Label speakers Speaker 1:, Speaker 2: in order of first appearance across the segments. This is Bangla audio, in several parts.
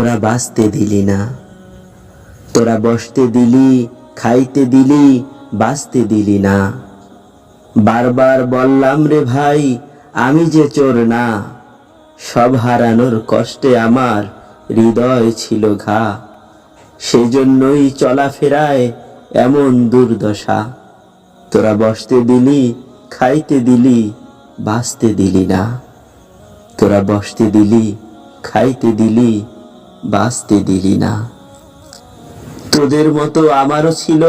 Speaker 1: তোরা বাঁচতে দিলি না। তোরা বসতে দিলি, খাইতে দিলি, বাঁচতে দিলি না। বারবার বললাম রে ভাই, আমি যে চোর না। সব হারানোর কষ্টে আমার হৃদয় ছিল ঘা। সেজন্যই চলাফেরায় এমন দুর্দশা। তোরা বসতে দিলি, খাইতে দিলি, বাঁচতে দিলি না। তোরা বসতে দিলি, খাইতে দিলি বাঁচতে দিলি না। তোদের মতো আমারও ছিল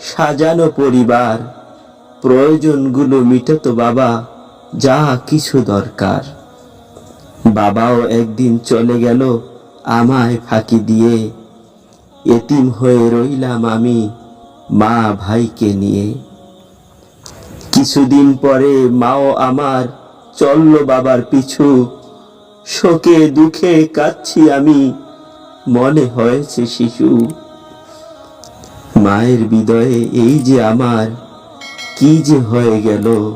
Speaker 1: সাজানো পরিবার। প্রয়োজনগুলো মিটাতো বাবা, যা কিছু দরকার। বাবাও একদিন চলে গেল আমায় ফাঁকি দিয়ে। এতিম হয়ে রইলাম আমি মা ভাইকে নিয়ে। কিছুদিন পরে মাও আমার চলল বাবার পিছু। শোকে দুঃখে কাচ্ছি আমি মনে হয়েছে শিশু। মায়ের হৃদয়ে এই যে আমার, কি যে হয়ে গেল?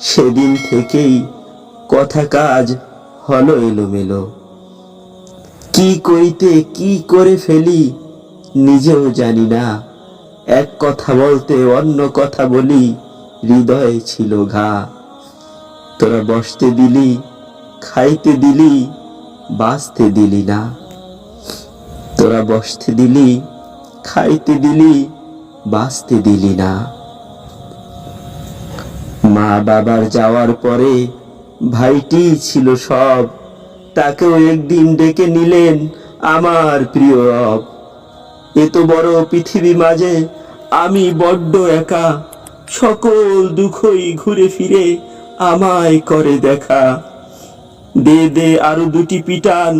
Speaker 1: সেদিন থেকেই কথা কাজ হলো এলোমেলো। কি করিতে কি করে ফেলি নিজেও জানি না। এক কথা বলতে অন্য কথা বলি, হৃদয়ে ছিল ঘা। তোরা বসতে দিলি, খাইতে দিলি, বাঁচতে দিলি না। তোরা বসতে দিলি, খাইতে দিলি, বাঁচতে দিলি না। মা বাবার যাওয়ার পরে ভাইটি ছিল সব, তাকেও একদিন ডেকে নিলেন আমার প্রিয় রব। এত বড় পৃথিবী মাঝে আমি বড্ড একা, সকল দুঃখই ঘুরে ফিরে আমায় করে দেখা। দে দে আরও দুটি পিটান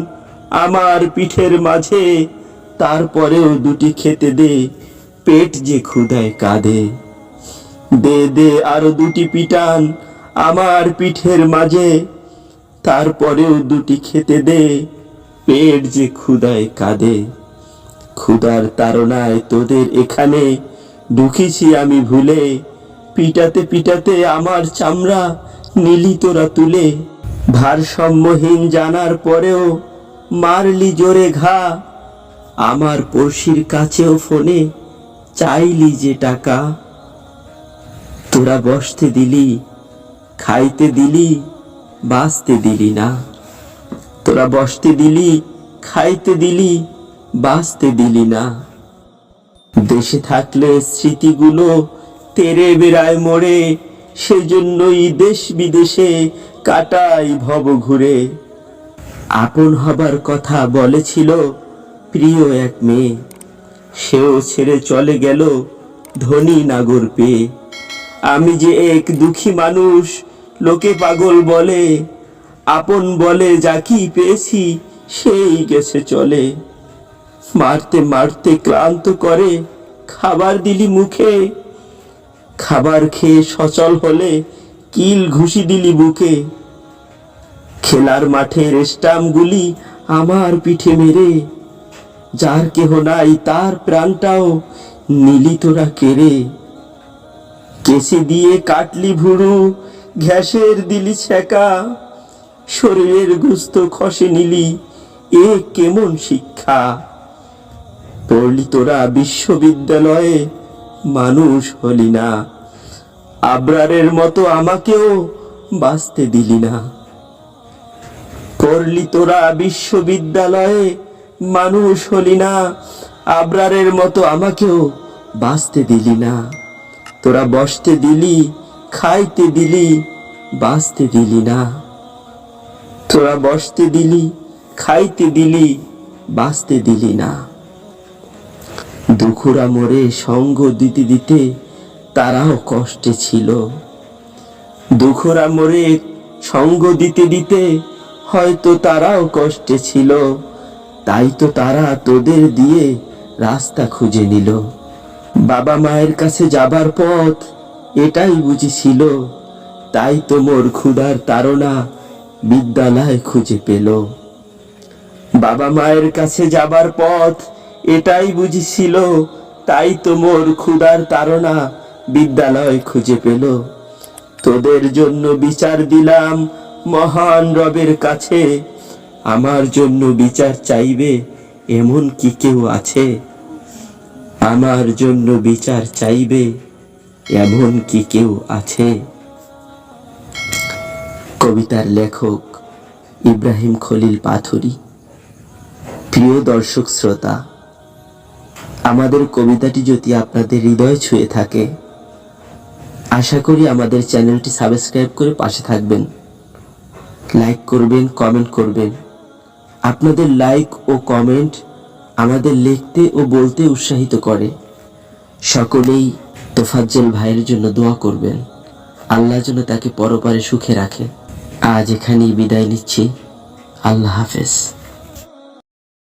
Speaker 1: আমার পিঠের মাঝে। তারপরেও দুটি খেতে দে, পেট যে ক্ষুধায় কাঁদে। দে দে আরও দুটি পিটান আমার পিঠের মাঝে। তারপরেও দুটি খেতে দে, পেট যে ক্ষুধায় কাঁদে। ক্ষুধার তাড়নায় তোদের এখানে ঢুকেছি আমি ভুলে। পিটাতে পিটাতে আমার চামড়া নিলি তোরা তুলে। ভারসাম্যহীন জানার পরেও মারলি জোরে ঘা। আমার পড়শির কাছেও ফোনে, চাইলি যে টাকা। তোরা বসতে দিলি, খাইতে দিলি, বাঁচতে দিলি না। তোরা বসতে দিলি, খাইতে দিলি, বাঁচতে দিলি না। দেশে থাকলে স্মৃতিগুলো তেরে বেড়ায় মোড়ে সেজন্যই দেশ বিদেশে কাটাই ভব ঘুরে। আপন হবার কথা বলেছিল প্রিয় এক মেয়ে। সেও ছেড়ে চলে গেল ধনী নাগর পেয়ে। আমি যে এক দুঃখী মানুষ, লোকে পাগল বলে, আপন বলে যাকি পেয়েছি সেই গেছে চলে। মারতে মারতে ক্লান্ত করে খাবার দিলি মুখে, খাবার খেয়ে সচল হলে কিল ঘুষি দিলি বুকে। খেলার মাঠের স্টাম্পগুলি আমার পিঠে মেরে। যার কেহ নাই তার প্রাণটাও নিলি তোরা কেড়ে কেসে দিয়ে কাটলি ভুড়ু, ঘ্যাসের দিলি ছেকা শরীরের গুস্ত খসে নিলি, এ কেমন শিক্ষা? পড়লি তোরা বিশ্ববিদ্যালয়ে, মানুষ হলি না। আবরারের মতো আমাকেও বাঁচতে দিলি না। পড়লি তোরা বিশ্ববিদ্যালয়ে, মানুষ হলি না। আবরারের মতো আমাকেও বাঁচতে দিলি না। তোরা বসতে দিলি, খাইতে দিলি, বাঁচতে দিলি না। তোরা বসতে দিলি, খাইতে দিলি, বাঁচতে দিলি না। দুখুরা মোরে সঙ্গ দিতে দিতে তারাও কষ্টে ছিল। দুখুরা মোরে সঙ্গ দিতে দিতে হয়তো তারাও কষ্টে ছিল। তাই তো তারা তোদের দিয়ে রাস্তা খুঁজে নিল। বাবা মায়ের কাছে যাবার পথ এটাই বুঝেছিল। তাই তো মোর ক্ষুধার তাড়না বিদ্যালয় খুঁজে পেল। বাবা মায়ের কাছে যাবার পথ এটাই বুঝেছিল। তাই তো মোর ক্ষুধার তাড়না বিদ্যালয় খুঁজে পেল। তোদের জন্য বিচার দিলাম মহান রবের কাছে আমার জন্য বিচার চাইবে, এমন কি কেউ আছে? আমার জন্য বিচার চাইবে, এমন কি কেউ আছে? কবিতার লেখক ইব্রাহিম খলিল পাথুরি। প্রিয় দর্শক শ্রোতা, আমাদের কবিতাটি যদি আপনাদের হৃদয় ছুঁয়ে থাকে, আশা করি আমাদের চ্যানেলটি সাবস্ক্রাইব করে পাশে থাকবেন। লাইক করবেন কমেন্ট করবেন। আপনাদের লাইক ও কমেন্ট আমাদের লিখতে ও বলতে উৎসাহিত করে। সকলেই তোফাজ্জল ভাইয়ের জন্য দোয়া করবেন। আল্লাহ যেন তাকে পরপারে সুখে রাখে। আজ এখানেই বিদায় নিচ্ছি। আল্লাহ হাফেজ।